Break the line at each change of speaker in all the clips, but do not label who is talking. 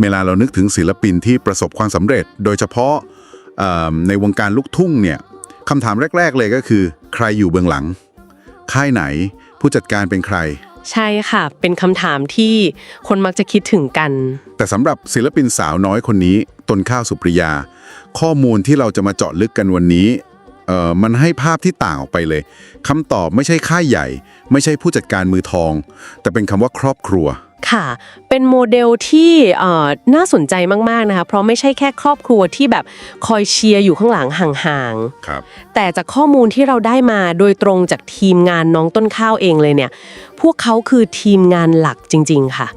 เวลาเรานึกถึงศิลปินที่ประสบความสำเร็จ โดยเฉพาะเอ่อในวงการลูกทุ่งเนี่ยคำถามแรก ๆ เลยก็คือ ใครอยู่เบื้องหลัง ค่ายไหน ผู้จัดการเป็นใคร
ใช่ค่ะ เป็นคำถามที่คนมักจะคิดถึงกัน
แต่สำหรับศิลปินสาวน้อยคนนี้ต้นข้าวสุปริยา ข้อมูลที่เราจะมาเจาะลึกกันวันนี้เอ่อมันให้ภาพที่ต่างออกไปเลยคำตอบไม่ใช่ค่ายใหญ่ ไม่ใช่ผู้จัดการมือทอง แต่เป็นคำว่าครอบครัว
ค่ะ เป็นโมเดลที่เอ่อน่าสนใจมาก ๆ นะคะ เพราะไม่ใช่แค่ครอบครัวที่แบบคอยเชียร์อยู่ข้างหลังห่าง
ครับ
ๆแต่จากข้อมูลที่เราได้มาโดยตรงจากทีมงานน้องต้นข้าวเองเลยเนี่ย พวกเขาคือทีมงานหลักจริง ๆ ค่ะ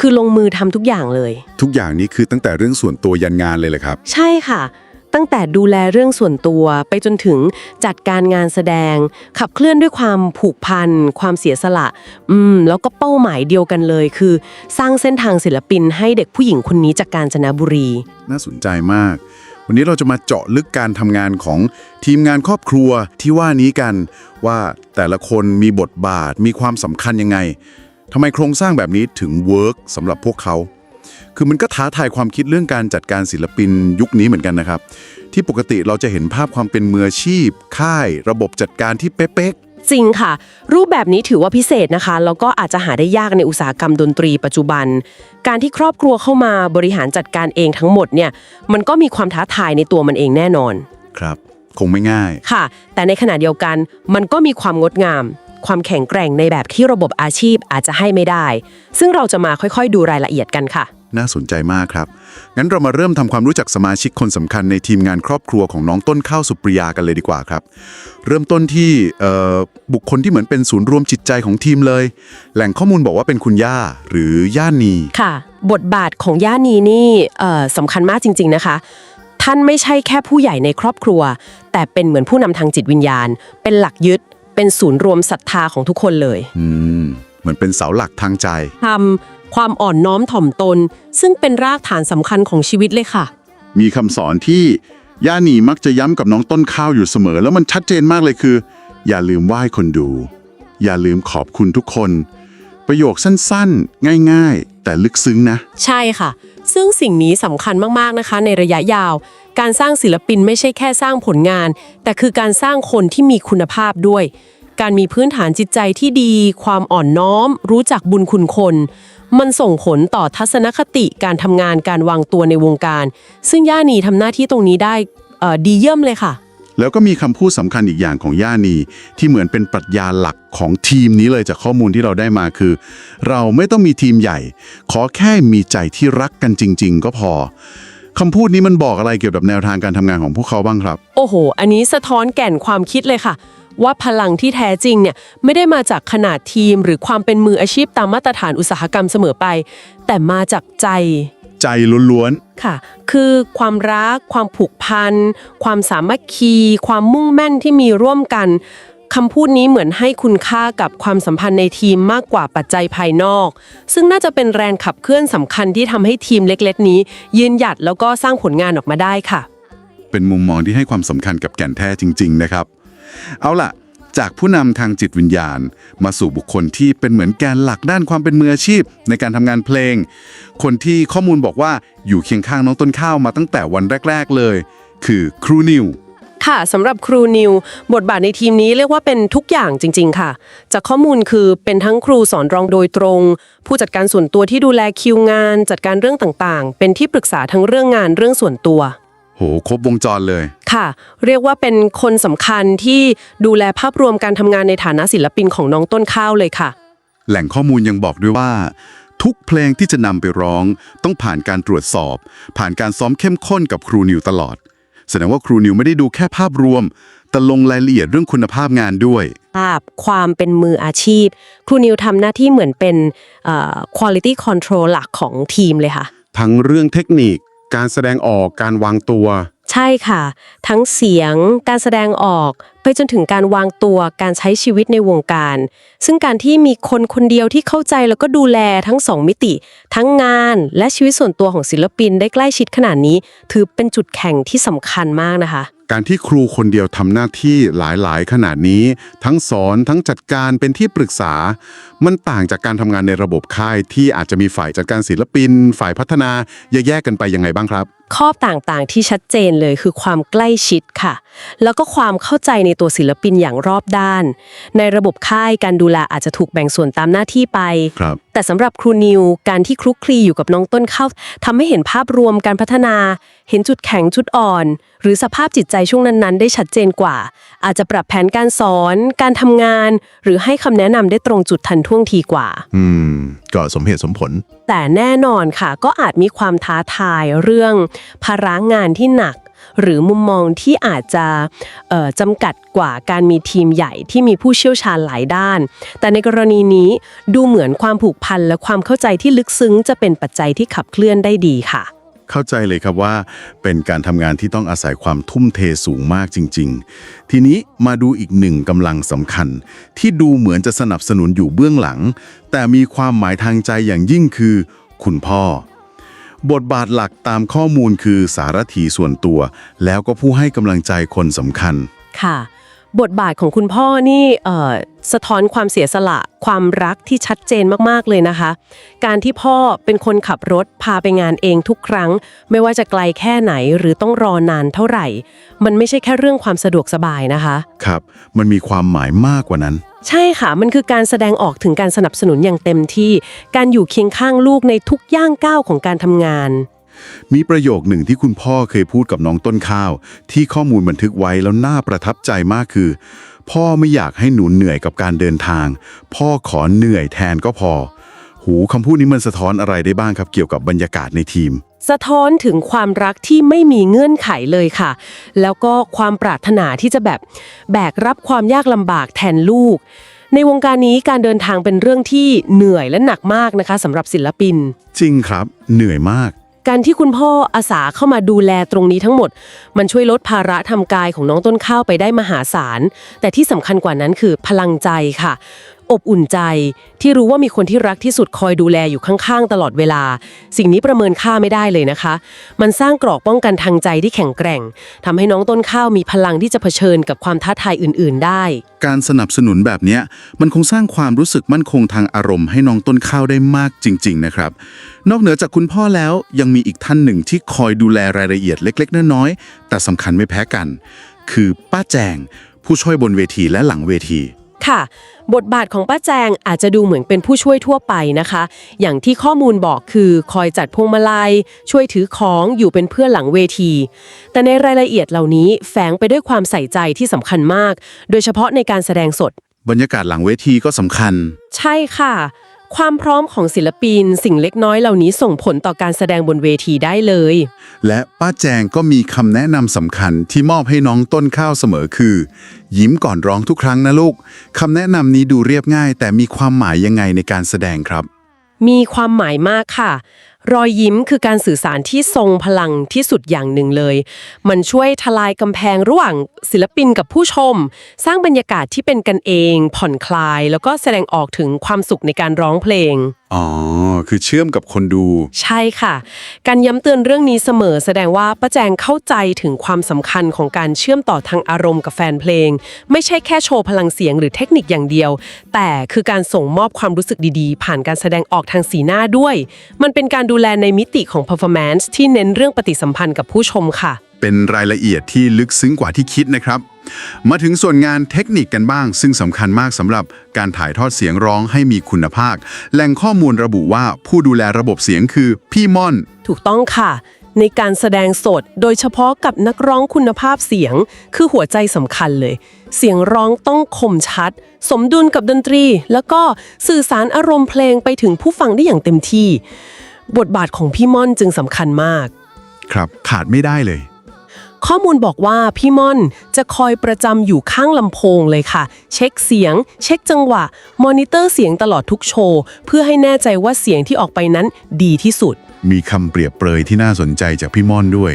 คือลงมือทำทุกอย่างเลย
ทุกอย่างนี้คือตั้งแต่เรื่องส่วนตัวยันงานเลยเลยครับ
ใช่ค่ะ ตั้งแต่ดูแลเรื่องส่วนตัวไปจนถึงจัดการงานแสดง ขับเคลื่อนด้วยความผูกพัน ความเสียสละ อืม แล้วก็เป้าหมายเดียวกันเลย คือ สร้างเส้นทางศิลปินให้เด็กผู้หญิงคนนี้จากกาญจนบุรี
น่าสนใจมาก วันนี้เราจะมาเจาะลึกการทำงานของทีมงานครอบครัวที่ว่านี้กัน ว่าแต่ละคนมีบทบาทมีความสำคัญยังไงทำไมโครงสร้างแบบนี้ถึงเวิร์กสำหรับพวกเขา คือมันก็ท้าทายความคิดเรื่องการจัดการศิลปินยุคนี้เหมือนกันนะครับ ที่ปกติเราจะเห็นภาพความเป็นมืออาชีพ ค่าย ระบบจัดการที่เป๊ะ
จริงค่ะ รูปแบบนี้ถือว่าพิเศษนะคะ แล้วก็อาจจะหาได้ยากในอุตสาหกรรมดนตรีปัจจุบัน การที่ครอบครัวเข้ามาบริหารจัดการเองทั้งหมดเนี่ยมันก็มีความท้าทายในตัวมันเองแน่นอน
ๆครับ คงไม่ง่าย
ค่ะ แต่ในขณะเดียวกันมันก็มีความงดงาม ความแข็งแกร่งในแบบที่ระบบอาชีพอาจจะให้ไม่ได้ ซึ่งเราจะมาค่อยๆ ดูรายละเอียดกันค่ะ
น่าสนใจมากครับ งั้นเรามาเริ่มทำความรู้จักสมาชิกคนสำคัญในทีมงานครอบครัวของน้องต้นข้าวสุปริยากันเลยดีกว่าครับ เริ่มต้นที่เอ่อบุคคลที่เหมือนเป็นศูนย์รวมจิตใจของทีมเลย แหล่งข้อมูลบอกว่าเป็นคุณย่าหรือย่านี
ค่ะ บทบาทของย่านีนี่เอ่อสำคัญมากจริง ๆนะคะท่านไม่ใช่แค่ผู้ใหญ่ในครอบครัว แต่เป็นเหมือนผู้นำทางจิตวิญญาณ เป็นหลักยึด เป็นศูนย์รวมศรัทธาของทุกคนเลย
อืม เหมือนเป็นเสาหลักทางใจ
ทำ ความอ่อนน้อมถ่อมตน ซึ่งเป็นรากฐานสำคัญของชีวิตเลยค่ะ
มีคำสอนที่ย่านีมักจะย้ำกับน้องต้นข้าวอยู่เสมอ แล้วมันชัดเจนมากเลยคือ อย่าลืมไหว้คนดู อย่าลืมขอบคุณทุกคน ประโยคสั้นๆ ง่ายๆ แต่ลึกซึ้งนะ
ใช่ค่ะ ซึ่งสิ่งนี้สำคัญมาก ๆ นะคะ ในระยะยาว การสร้างศิลปินไม่ใช่แค่สร้างผลงาน แต่คือการสร้างคนที่มีคุณภาพด้วย การมีพื้นฐานจิตใจที่ดี ความอ่อนน้อม รู้จักบุญคุณคน มันส่งผลต่อทัศนคติการทำงานการวางตัวในวงการ ซึ่งย่านีทำหน้าที่ตรงนี้ได้เอ่อดีเยี่ยมเลยค่ะ
แล้วก็มีคำพูดสำคัญอีกอย่างของย่านีที่เหมือนเป็นปรัชญาหลักของทีมนี้เลยจากข้อมูลที่เราได้มาคือ เราไม่ต้องมีทีมใหญ่ ขอแค่มีใจที่รักกันจริง ๆ ก็พอคำพูดนี้มันบอกอะไรเกี่ยวกับแนวทางการทำงานของพวกเขาบ้างครับ
โอ้โห อันนี้สะท้อนแก่นความคิดเลยค่ะ ว่าพลังที่แท้จริงเนี่ยไม่ได้มาจากขนาดทีม หรือความเป็นมืออาชีพตามมาตรฐานอุตสาหกรรมเสมอไป แต่มาจากใจ
ใจล้วน
ค่ะ คือความรัก ความผูกพัน ความสามัคคี ความมุ่งแม่นที่มีร่วมกันคำพูดนี้เหมือนให้คุณค่ากับความสัมพันธ์ในทีมมากกว่าปัจจัยภายนอก ซึ่งน่าจะเป็นแรงขับเคลื่อนสำคัญที่ทำให้ทีมเล็กๆ นี้ ยืนหยัดแล้วก็สร้างผลงานออกมาได้ค่ะ
ๆ เป็นมุมมองที่ให้ความสำคัญกับแก่นแท้จริง ๆ นะครับ เอาล่ะ จากผู้นำทางจิตวิญญาณ มาสู่บุคคลที่เป็นเหมือนแกนหลักด้านความเป็นมืออาชีพ ในการทำงานเพลง คนที่ข้อมูลบอกว่าอยู่เคียงข้างน้องต้นข้าวมาตั้งแต่วันแรก ๆเลย คือครูนิว
ค่ะสำหรับครูนิว บทบาทในทีมนี้เรียกว่าเป็นทุกอย่างจริง ๆ ค่ะ จากข้อมูลคือเป็นทั้งครูสอนรองโดยตรง ผู้จัดการส่วนตัวที่ดูแลคิวงาน จัดการเรื่องต่างๆ เป็นที่ปรึกษาทั้งเรื่องงานเรื่องส่วนตัว
โหครบวงจรเลย
ค่ะ เรียกว่าเป็นคนสำคัญที่ดูแลภาพรวมการทำงานในฐานะศิลปินของน้องต้นข้าวเลยค่ะ
แหล่งข้อมูลยังบอกด้วยว่า ทุกเพลงที่จะนำไปร้อง ต้องผ่านการตรวจสอบ ผ่านการซ้อมเข้มข้นกับครูนิวตลอด แสดงว่าครูนิวไม่ได้ดูแค่ภาพรวม แต่ลงรายละเอียดเรื่องคุณภาพงานด้วย
ภาพความเป็นมืออาชีพ ครูนิวทำหน้าที่เหมือนเป็นเอ่อ quality control หลักของทีมเลยค่ะ
ทั้งเรื่องเทคนิค การแสดงออกการวางตัว
ใช่ค่ะ ทั้งเสียง การแสดงออก ไปจนถึงการวางตัว การใช้ชีวิตในวงการ ซึ่งการที่มีคนคนเดียวที่เข้าใจแล้วก็ดูแลทั้งสองมิติ ทั้งงานและชีวิตส่วนตัวของศิลปินได้ใกล้ชิดขนาดนี้ ถือเป็นจุดแข่งที่สำคัญมากนะคะ
การที่ครูคนเดียวทำหน้าที่หลายๆ ขนาดนี้ ทั้งสอนทั้งจัดการเป็นที่ปรึกษา มันต่างจากการทำงานในระบบค่ายที่อาจจะมีฝ่ายจัดการศิลปิน ฝ่ายพัฒนาแยกๆกันไปยังไงบ้างครับ
ข้อต่างๆที่ชัดเจนเลยคือความใกล้ชิดค่ะ แล้วก็ความเข้าใจในตัวศิลปินอย่างรอบด้าน ในระบบค่ายการดูแลอาจจะถูกแบ่งส่วนตามหน้าที่ไป
ครับ
แต่สำหรับครูนิวการที่คลุกคลีอยู่กับน้องต้นข้าวทำให้เห็นภาพรวมการพัฒนา เห็นจุดแข็งจุดอ่อน หรือสภาพจิตใจช่วงนั้นๆ ได้ชัดเจนกว่า อาจจะปรับแผนการสอน การทำงาน หรือให้คำแนะนำได้ตรงจุดทันท่วงทีกว่า
อืม ก็สมเหตุสมผล
แต่แน่นอนค่ะ ก็อาจมีความท้าทายเรื่องภาระงานที่หนัก หรือมุมมองที่อาจจะเอ่อจำกัดกว่าการมีทีมใหญ่ที่มีผู้เชี่ยวชาญหลายด้าน แต่ในกรณีนี้ดูเหมือนความผูกพันและความเข้าใจที่ลึกซึ้งจะเป็นปัจจัยที่ขับเคลื่อนได้ดีค่ะ
เข้าใจเลยครับว่า เป็นการทำงานที่ต้องอาศัยความทุ่มเทสูงมากจริง ๆ ทีนี้มาดูอีกหนึ่งกำลังสำคัญ ที่ดูเหมือนจะสนับสนุนอยู่เบื้องหลัง แต่มีความหมายทางใจอย่างยิ่งคือ คุณพ่อ บทบาทหลักตามข้อมูลคือสารถีส่วนตัว แล้วก็ผู้ให้กำลังใจคนสำคัญ
ค่ะ บทบาทของคุณพ่อนี่เอ่อสะท้อนความเสียสละ ความรักที่ชัดเจนมากๆเลยนะคะ การที่พ่อเป็นคนขับรถพาไปงานเองทุกครั้ง ไม่ว่าจะไกลแค่ไหนหรือต้องรอนานเท่าไหร่ มันไม่ใช่แค่เรื่องความสะดวกสบายนะคะ
ครับ มันมีความหมายมากกว่านั้น
ใช่ค่ะ มันคือการแสดงออกถึงการสนับสนุนอย่างเต็มที่ การอยู่เคียงข้างลูกในทุกย่างก้าวของการทำงาน
มีประโยคหนึ่งที่คุณพ่อเคยพูดกับน้องต้นข้าว ที่ข้อมูลบันทึกไว้แล้วน่าประทับใจมากคือ พ่อไม่อยากให้หนูเหนื่อยกับการเดินทาง พ่อขอเหนื่อยแทนก็พอ หูคำพูดนี้มันสะท้อนอะไรได้บ้างครับเกี่ยวกับบรรยากาศในทีม
สะท้อนถึงความรักที่ไม่มีเงื่อนไขเลยค่ะ แล้วก็ความปรารถนาที่จะแบบแบกรับความยากลำบากแทนลูก ในวงการนี้การเดินทางเป็นเรื่องที่เหนื่อยและหนักมากนะคะสำหรับศิลปิน
จริงครับ เหนื่อยมาก
การที่คุณพ่ออาสาเข้ามาดูแลตรงนี้ทั้งหมด มันช่วยลดภาระทำกายของน้องต้นข้าวไปได้มหาศาล แต่ที่สำคัญกว่านั้นคือพลังใจค่ะ อบอุ่นใจ ที่รู้ว่ามีคนที่รักที่สุดคอยดูแลอยู่ข้างๆ ตลอดเวลา สิ่งนี้ประเมินค่าไม่ได้เลยนะคะ มันสร้างกรอกป้องกันทางใจที่แข็งแกร่งทำให้น้องต้นข้าวมีพลังที่จะเผชิญกับความท้าทายอื่น ๆ ได้
การสนับสนุนแบบนี้มันคงสร้างความรู้สึกมั่นคงทางอารมณ์ให้น้องต้นข้าวได้มากจริง ๆ นะครับ นอกเหนือจากคุณพ่อแล้วยังมีอีกท่านหนึ่งที่คอยดูแลรายละเอียดเล็ก ๆ น้อยๆแต่สำคัญไม่แพ้กัน คือป้าแจงผู้ช่วยบนเวทีและหลังเวที
ค่ะ บทบาทของป้าแจงอาจจะดูเหมือนเป็นผู้ช่วยทั่วไปนะคะ อย่างที่ข้อมูลบอกคือคอยจัดพวงมาลัย ช่วยถือของอยู่เป็นเพื่อนหลังเวที แต่ในรายละเอียดเหล่านี้แฝงไปด้วยความใส่ใจที่สำคัญมาก โดยเฉพาะในการแสดงสด
บรรยากาศหลังเวทีก็สำคัญ
ใช่ค่ะ ความพร้อมของศิลปิน สิ่งเล็กน้อยเหล่านี้ส่งผลต่อการแสดงบนเวทีได้เลย
และป้าแจงก็มีคำแนะนำสำคัญที่มอบให้น้องต้นข้าวเสมอคือ ยิ้มก่อนร้องทุกครั้งนะลูกคำแนะนำนี้ดูเรียบง่าย แต่มีความหมายยังไงในการแสดงครับ
มีความหมายมากค่ะ รอยยิ้มคือการสื่อสารที่ทรงพลังที่สุดอย่างหนึ่งเลย มันช่วยทลายกำแพงระหว่างศิลปินกับผู้ชม สร้างบรรยากาศที่เป็นกันเอง ผ่อนคลาย แล้วก็แสดงออกถึงความสุขในการร้องเพลง
อ๋อ คือเชื่อมกับคนดู
ใช่ค่ะ การย้ำเตือนเรื่องนี้เสมอแสดงว่าป้าแจงเข้าใจถึงความสำคัญของการเชื่อมต่อทางอารมณ์กับแฟนเพลง ไม่ใช่แค่โชว์พลังเสียงหรือเทคนิคอย่างเดียว แต่คือการส่งมอบความรู้สึกดีๆ ผ่านการแสดงออกทางสีหน้าด้วย มันเป็นการดูแลในมิติของ performance ที่เน้นเรื่องปฏิสัมพันธ์กับผู้ชมค่ะ
เป็นรายละเอียดที่ลึกซึ้งกว่าที่คิดนะครับ มาถึงส่วนงานเทคนิคกันบ้าง ซึ่งสำคัญมากสำหรับการถ่ายทอดเสียงร้องให้มีคุณภาพ แหล่งข้อมูลระบุว่าผู้ดูแลระบบเสียงคือพี่ม่อน
ถูกต้องค่ะ ในการแสดงสดโดยเฉพาะกับนักร้องคุณภาพเสียง คือหัวใจสำคัญเลย เสียงร้องต้องคมชัด สมดุลกับดนตรี แล้วก็สื่อสารอารมณ์เพลงไปถึงผู้ฟังได้อย่างเต็มที่ บทบาทของพี่ม่อนจึงสำคัญมาก
ครับ ขาดไม่ได้เลย
ข้อมูลบอกว่าพี่ม่อนจะคอยประจำอยู่ข้างลำโพงเลยค่ะ เช็คเสียง เช็คจังหวะ มอนิเตอร์เสียงตลอดทุกโชว์ เพื่อให้แน่ใจว่าเสียงที่ออกไปนั้นดีที่สุด
มีคำเปรียบเปรยที่น่าสนใจจากพี่ม่อนด้วย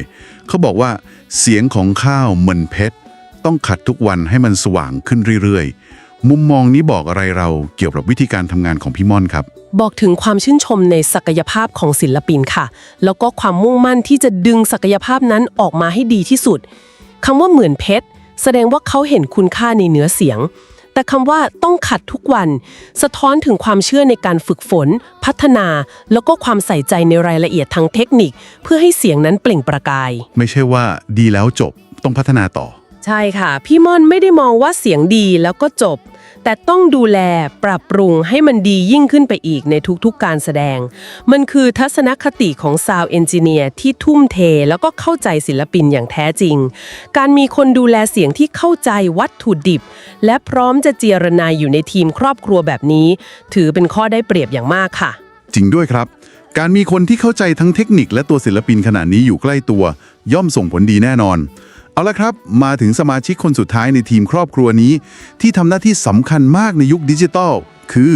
เขาบอกว่า เสียงของข้าวเหมือนเพชร ต้องขัดทุกวันให้มันสว่างขึ้นเรื่อยๆ มุมมองนี้บอกอะไรเราเกี่ยวกับวิธีการทำงานของพี่ม่อนครับ
บอกถึงความชื่นชมในศักยภาพของศิลปินค่ะ แล้วก็ความมุ่งมั่นที่จะดึงศักยภาพนั้นออกมาให้ดีที่สุดคำว่าเหมือนเพชรแสดงว่าเขาเห็นคุณค่าในเนื้อเสียง แต่คำว่าต้องขัดทุกวัน สะท้อนถึงความเชื่อในการฝึกฝน พัฒนา แล้วก็ความใส่ใจในรายละเอียดทางเทคนิค เพื่อให้เสียงนั้นเปล่งประกาย
ไม่ใช่ว่าดีแล้วจบต้องพัฒนาต่อ
ใช่ค่ะ พี่ม่อนไม่ได้มองว่าเสียงดีแล้วก็จบ แต่ต้องดูแลปรับปรุงให้มันดียิ่งขึ้นไปอีกในทุกๆการแสดง มันคือทัศนคติของซาวเอนจิเนียร์ที่ทุ่มเทแล้วก็เข้าใจศิลปินอย่างแท้จริง การมีคนดูแลเสียงที่เข้าใจวัตถุดิบ และพร้อมจะเจรนายอยู่ในทีมครอบครัวแบบนี้ ถือเป็นข้อได้เปรียบอย่างมากค่ะ
จริงด้วยครับ การมีคนที่เข้าใจทั้งเทคนิคและตัวศิลปินขนาดนี้อยู่ใกล้ตัว ย่อมส่งผลดีแน่นอน เอาละครับ มาถึงสมาชิกคนสุดท้ายในทีมครอบครัวนี้ ที่ทำหน้าที่สำคัญมากในยุคดิจิทัลคือ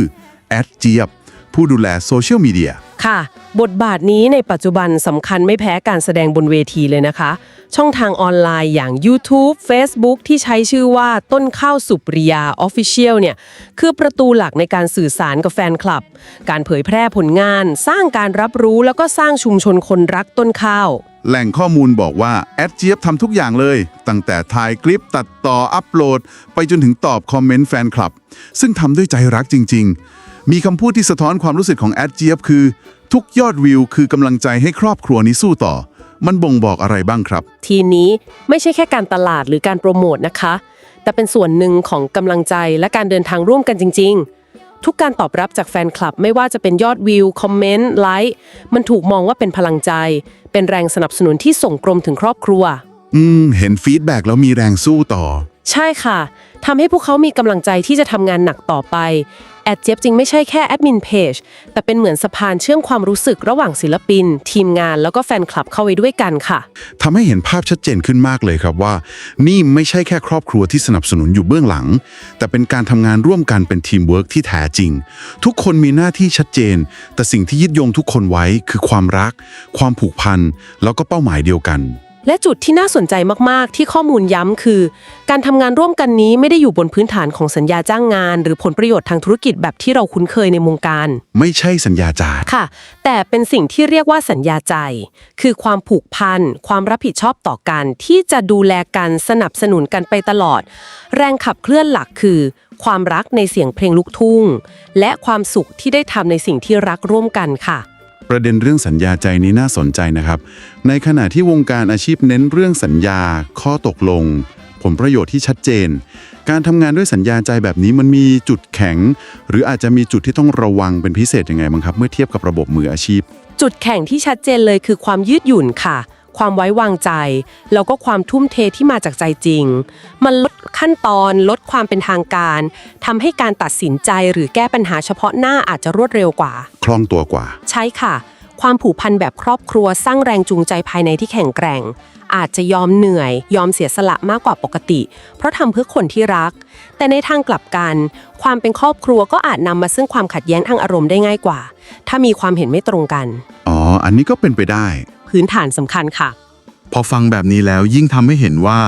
แอดเจียบผู้ดูแลโซเชียลมีเดีย
ค่ะ บทบาทนี้ในปัจจุบันสำคัญไม่แพ้การแสดงบนเวทีเลยนะคะ ช่องทางออนไลน์อย่าง YouTube Facebook ที่ใช้ชื่อว่าต้นข้าวสุปริยา Official เนี่ย คือประตูหลักในการสื่อสารกับแฟนคลับ การเผยแพร่ผลงาน สร้างการรับรู้แล้วก็สร้างชุมชนคนรักต้นข้าว
แหล่งข้อมูลบอกว่า แอดเจี๊ยบทำทุกอย่างเลย ตั้งแต่ถ่ายคลิปตัดต่ออัปโหลด ไปจนถึงตอบคอมเมนต์แฟนคลับ ซึ่งทำด้วยใจรักจริง ๆ มีคำพูดที่สะท้อนความรู้สึกของแอดเจี๊ยบคือ ทุกยอดวิวคือกำลังใจให้ครอบครัวนี้สู้ต่อ มันบ่งบอกอะไรบ้างครับ
ทีนี้ไม่ใช่แค่การตลาดหรือการโปรโมทนะคะ แต่เป็นส่วนหนึ่งของกำลังใจและการเดินทางร่วมกันจริง ๆ ทุกการตอบรับจากแฟนคลับไม่ว่าจะเป็นยอดวิว คอมเมนต์ ไลค์มันถูกมองว่าเป็นพลังใจ เป็นแรงสนับสนุนที่ส่งกลมถึงครอบครัว
อืม เห็นฟีดแบ็กแล้วมีแรงสู้ต่อ
ใช่ค่ะ ทำให้พวกเขามีกำลังใจที่จะทำงานหนักต่อไป แอดเจี๊ยบจริงไม่ใช่แค่แอดมินเพจ แต่เป็นเหมือนสะพานเชื่อมความรู้สึกระหว่างศิลปิน ทีมงานแล้วก็แฟนคลับเข้าไว้ด้วยกันค่ะ
ทำให้เห็นภาพชัดเจนขึ้นมากเลยครับว่า นี่ไม่ใช่แค่ครอบครัวที่สนับสนุนอยู่เบื้องหลัง แต่เป็นการทำงานร่วมกันเป็นทีมเวิร์กที่แท้จริง ทุกคนมีหน้าที่ชัดเจน แต่สิ่งที่ยึดโยงทุกคนไว้คือความรัก ความผูกพันแล้วก็เป้าหมายเดียวกัน
และจุดที่น่าสนใจมาก ๆ ที่ข้อมูลย้ำคือ การทำงานร่วมกันนี้ไม่ได้อยู่บนพื้นฐานของสัญญาจ้างงาน หรือผลประโยชน์ทางธุรกิจแบบที่เราคุ้นเคยในวงการ
ไม่ใช่สัญญาจาด
ค่ะ แต่เป็นสิ่งที่เรียกว่าสัญญาใจ คือความผูกพัน ความรับผิดชอบต่อกัน ที่จะดูแลกันสนับสนุนกันไปตลอด แรงขับเคลื่อนหลักคือ ความรักในเสียงเพลงลูกทุ่ง และความสุขที่ได้ทำในสิ่งที่รักร่วมกันค่ะ
ประเด็นเรื่องสัญญาใจนี้น่าสนใจนะครับ ในขณะที่วงการอาชีพเน้นเรื่องสัญญา ข้อตกลง ผลประโยชน์ที่ชัดเจน การทำงานด้วยสัญญาใจแบบนี้มันมีจุดแข็ง หรืออาจจะมีจุดที่ต้องระวังเป็นพิเศษยังไงบ้างครับ เมื่อเทียบกับระบบมืออาชีพ
จุดแข่งที่ชัดเจนเลยคือความยืดหยุ่นค่ะ ความไว้วางใจ แล้วก็ความทุ่มเทที่มาจากใจจริง มันลด ขั้นตอนลดความเป็นทางการทำให้การตัดสินใจหรือแก้ปัญหาเฉพาะหน้าอาจจะรวดเร็วกว่า
คล่องตัวกว่า
ใช่ค่ะ ความผูกพันแบบครอบครัวสร้างแรงจูงใจภายในที่แข็งแกร่ง อาจจะยอมเหนื่อย ยอมเสียสละมากกว่าปกติ เพราะทำเพื่อคนที่รัก แต่ในทางกลับกัน ความเป็นครอบครัวก็อาจนำมาซึ่งความขัดแย้งทางอารมณ์ได้ง่ายกว่า ถ้ามีความเห็นไม่ตรงกัน
อ๋อ อันนี้ก็เป็นไปได้
พื้นฐานสำคัญค่ะ
พอฟังแบบนี้แล้วยิ่งทำให้เห็นว่า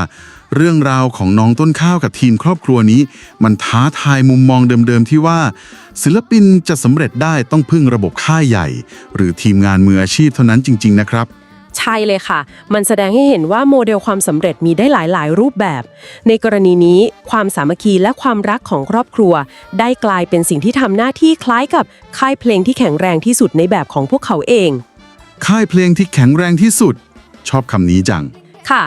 เรื่องราวของน้องต้นข้าวกับทีมครอบครัวนี้ มันท้าทายมุมมองเดิมๆที่ว่า ศิลปินจะสำเร็จได้ต้องพึ่งระบบค่ายใหญ่ หรือทีมงานมืออาชีพเท่านั้นจริง ๆ นะครับ
ใช่เลยค่ะ มันแสดงให้เห็นว่าโมเดลความสำเร็จมีได้หลาย ๆ รูปแบบ ในกรณีนี้ ความสามัคคีและความรักของครอบครัว ได้กลายเป็นสิ่งที่ทำหน้าที่คล้ายกับค่ายเพลงที่แข็งแรงที่สุดในแบบของพวกเขาเอง
ค่ายเพลงที่แข็งแรงที่สุด ชอบคำนี้จัง
ค่ะ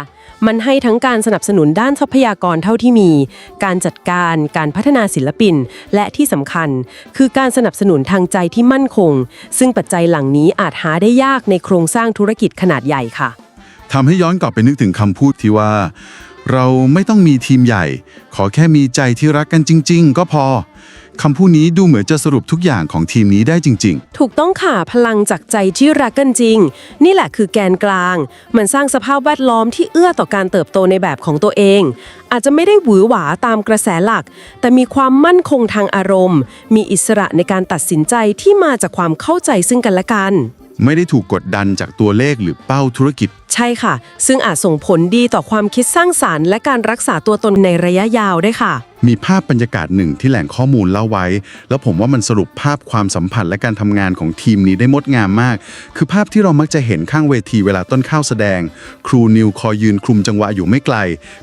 มันให้ทั้งการสนับสนุนด้านทรัพยากรเท่าที่มี การจัดการ การพัฒนาศิลปิน และที่สำคัญ คือการสนับสนุนทางใจที่มั่นคง ซึ่งปัจจัยหลังนี้อาจหาได้ยากในโครงสร้างธุรกิจขนาดใหญ่ค่ะ
ทำให้ย้อนกลับไปนึกถึงคำพูดที่ว่า เราไม่ต้องมีทีมใหญ่ ขอแค่มีใจที่รักกันจริง ๆ ก็พอ คำพูดนี้ดูเหมือนจะสรุปทุกอย่างของทีมนี้ได้จริง
ถูกต้องค่ะพลังจากใจที่รักกันจริง นี่แหละคือแกนกลาง มันสร้างสภาพแวดล้อมที่เอื้อต่อการเติบโตในแบบของตัวเอง อาจจะไม่ได้หวือหวาตามกระแสหลัก แต่มีความมั่นคงทางอารมณ์ มีอิสระในการตัดสินใจที่มาจากความเข้าใจซึ่งกันและกัน
ๆไม่ได้ถูกกดดันจากตัวเลขหรือเป้าธุรกิจ
ใช่ค่ะ ซึ่งอาจส่งผลดีต่อความคิดสร้างสารรค์ และการรักษาตัวตนในระยะยาวได้ค่ะ
มีภาพบรรยากาศหนึ่งที่แหล่งข้อมูลเล่าไว้ แล้วผมว่ามันสรุปภาพความสัมพันธ์และการทำงานของทีมนี้ได้งดงามมาก คือภาพที่เรามักจะเห็นข้างเวทีเวลาต้นข้าวแสดง ครูนิวคอยยืนคลุมจังหวะอยู่ไม่ไกล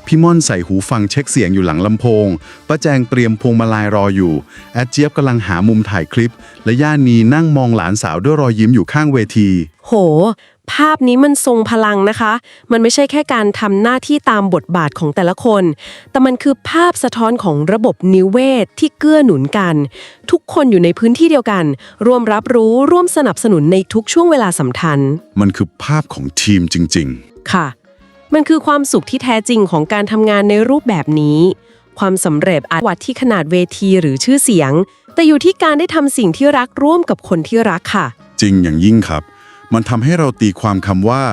พี่ม่อนใส่หูฟังเช็คเสียงอยู่หลังลำโพง ป้าแจงเตรียมพวงมาลัยรออยู่ แอดเจี๊ยบกำลังหามุมถ่ายคลิป และย่านีนั่งมองหลานสาวด้วยรอยยิ้มอยู่ข้างเวที
โห ภาพนี้มันทรงพลังนะคะ มันไม่ใช่แค่การทำหน้าที่ตามบทบาทของแต่ละคน แต่มันคือภาพสะท้อนของระบบนิเวศที่เกื้อหนุนกัน ทุกคนอยู่ในพื้นที่เดียวกัน ร่วมรับรู้ร่วมสนับสนุนในทุกช่วงเวลาสำคัญ
มันคือภาพของทีมจริงๆ
ค่ะ มันคือความสุขที่แท้จริงของการทำงานในรูปแบบนี้ ความสำเร็จอาจวัดที่ขนาดเวทีหรือชื่อเสียง แต่อยู่ที่การได้ทำสิ่งที่รักร่วมกับคนที่รักค่ะ
จริงอย่างยิ่งครับ มันทำให้เราตีความคำว่า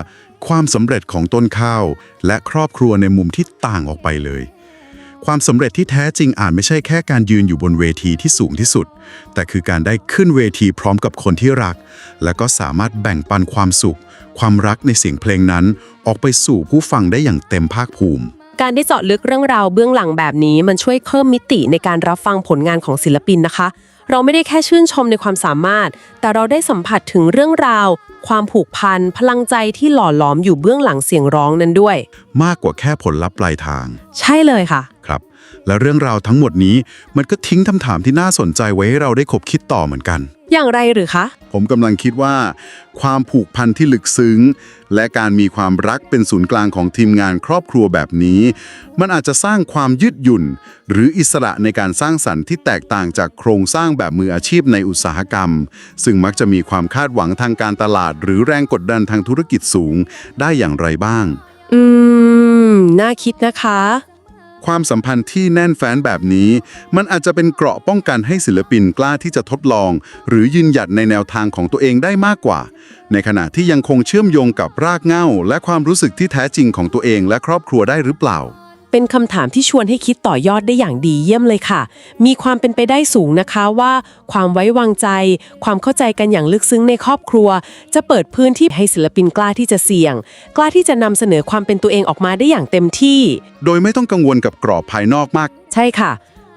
ความสำเร็จของต้นข้าว และครอบครัวในมุมที่ต่างออกไปเลย ความสำเร็จที่แท้จริงอาจไม่ใช่แค่การยืนอยู่บนเวทีที่สูงที่สุด แต่คือการได้ขึ้นเวทีพร้อมกับคนที่รัก และก็สามารถแบ่งปันความสุข ความรักในเสียงเพลงนั้น ออกไปสู่ผู้ฟังได้อย่างเต็มภาคภูมิ
การได้เจาะลึกเรื่องราวเบื้องหลังแบบนี้ มันช่วยเพิ่มมิติในการรับฟังผลงานของศิลปินนะคะ เราไม่ได้แค่ชื่นชมในความสามารถ แต่เราได้สัมผัสถึงเรื่องราว ความผูกพัน พลังใจที่หล่อหลอมอยู่เบื้องหลังเสียงร้องนั้นด้วย
มากกว่าแค่ผลลัพธ์ปลายทาง
ใช่เลยค่ะ
ครับ และเรื่องราวทั้งหมดนี้มันก็ทิ้งคำถามที่น่าสนใจไว้ให้เราได้คบคิดต่อเหมือนกัน
อย่างไรหรือคะ
ผมกำลังคิดว่า ความผูกพันที่ลึกซึ้ง และการมีความรักเป็นศูนย์กลางของทีมงานครอบครัวแบบนี้ มันอาจจะสร้างความยืดหยุ่น หรืออิสระในการสร้างสรรค์ที่แตกต่างจากโครงสร้างแบบมืออาชีพในอุตสาหกรรม ซึ่งมักจะมีความคาดหวังทางการตลาด หรือแรงกดดันทางธุรกิจสูง ได้อย่างไรบ้าง
อืม น่าคิดนะคะ
ความสัมพันธ์ที่แน่นแฟ้นแบบนี้ มันอาจจะเป็นเกราะป้องกันให้ศิลปินกล้าที่จะทดลอง หรือยืนหยัดในแนวทางของตัวเองได้มากกว่า ในขณะที่ยังคงเชื่อมโยงกับรากเหง้า และความรู้สึกที่แท้จริงของตัวเองและครอบครัวได้หรือเปล่า
เป็นคำถามที่ชวนให้คิดต่อยอดได้อย่างดีเยี่ยมเลยค่ะ มีความเป็นไปได้สูงนะคะว่า ความไว้วางใจ ความเข้าใจกันอย่างลึกซึ้งในครอบครัว จะเปิดพื้นที่ให้ศิลปินกล้าที่จะเสี่ยง กล้าที่จะนำเสนอความเป็นตัวเองออกมาได้อย่างเต็มที่
โดยไม่ต้องกังวลกับกรอบภายนอกมาก
ใช่ค่ะ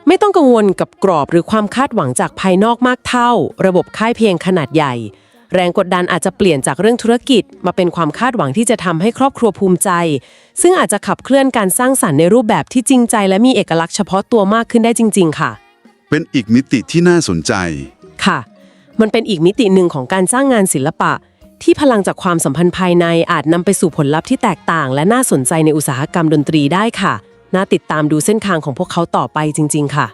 ไม่ต้องกังวลกับกรอบหรือความคาดหวังจากภายนอกมากเท่า ระบบค่ายเพลงขนาดใหญ่ แรงกดดันอาจจะเปลี่ยนจากเรื่องธุรกิจ มาเป็นความคาดหวังที่จะทำให้ครอบครัวภูมิใจ ซึ่งอาจจะขับเคลื่อนการสร้างสรรค์ในรูปแบบที่จริงใจและมีเอกลักษณ์เฉพาะตัวมากขึ้นได้จริง ๆ ค่ะ
เป็นอีกมิติที่น่าสนใจ
ค่ะ มันเป็นอีกมิติหนึ่งของการสร้างงานศิลปะ ที่พลังจากความสัมพันธ์ภายในอาจนำไปสู่ผลลัพธ์ที่แตกต่าง และน่าสนใจในอุตสาหกรรมดนตรีได้ค่ะ น่าติดตามดูเส้นทางของพวกเขาต่อไปจริง ๆ ค่ะ